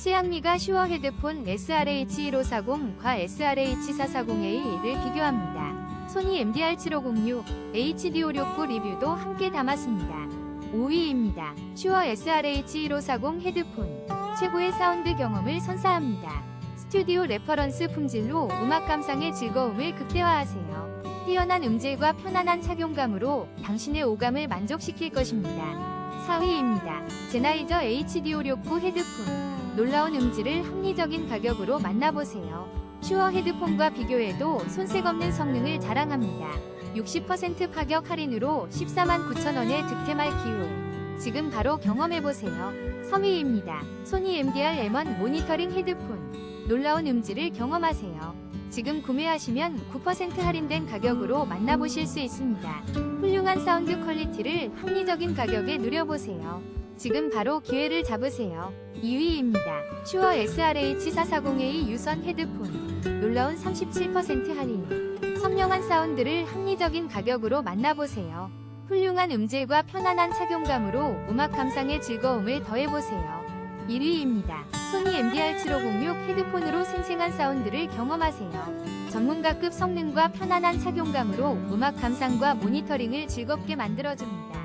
시향미가 슈어 헤드폰 SRH1540과 SRH440A를 비교합니다. 소니 MDR7506, HDO69 리뷰도 함께 담았습니다. 5위입니다. 슈어 SRH1540 헤드폰. 최고의 사운드 경험을 선사합니다. 스튜디오 레퍼런스 품질로 음악 감상의 즐거움을 극대화하세요. 뛰어난 음질과 편안한 착용감으로 당신의 오감을 만족시킬 것입니다. 4위입니다. 제나이저 HDO69 헤드폰. 놀라운 음질을 합리적인 가격으로 만나보세요. 슈어 헤드폰과 비교해도 손색 없는 성능을 자랑합니다. 60% 파격 할인으로 14만 9천원의 득템할 기회. 지금 바로 경험해보세요. 3위입니다. 소니 MDR M1 모니터링 헤드폰. 놀라운 음질을 경험하세요. 지금 구매하시면 9% 할인된 가격으로 만나보실 수 있습니다. 훌륭한 사운드 퀄리티를 합리적인 가격에 누려보세요. 지금 바로 기회를 잡으세요. 2위입니다. 슈어 SRH440A 유선 헤드폰. 놀라운 37% 할인. 선명한 사운드를 합리적인 가격으로 만나보세요. 훌륭한 음질과 편안한 착용감으로 음악 감상의 즐거움을 더해보세요. 1위입니다. 소니 MDR7506 헤드폰으로 생생한 사운드를 경험하세요. 전문가급 성능과 편안한 착용감으로 음악 감상과 모니터링을 즐겁게 만들어줍니다.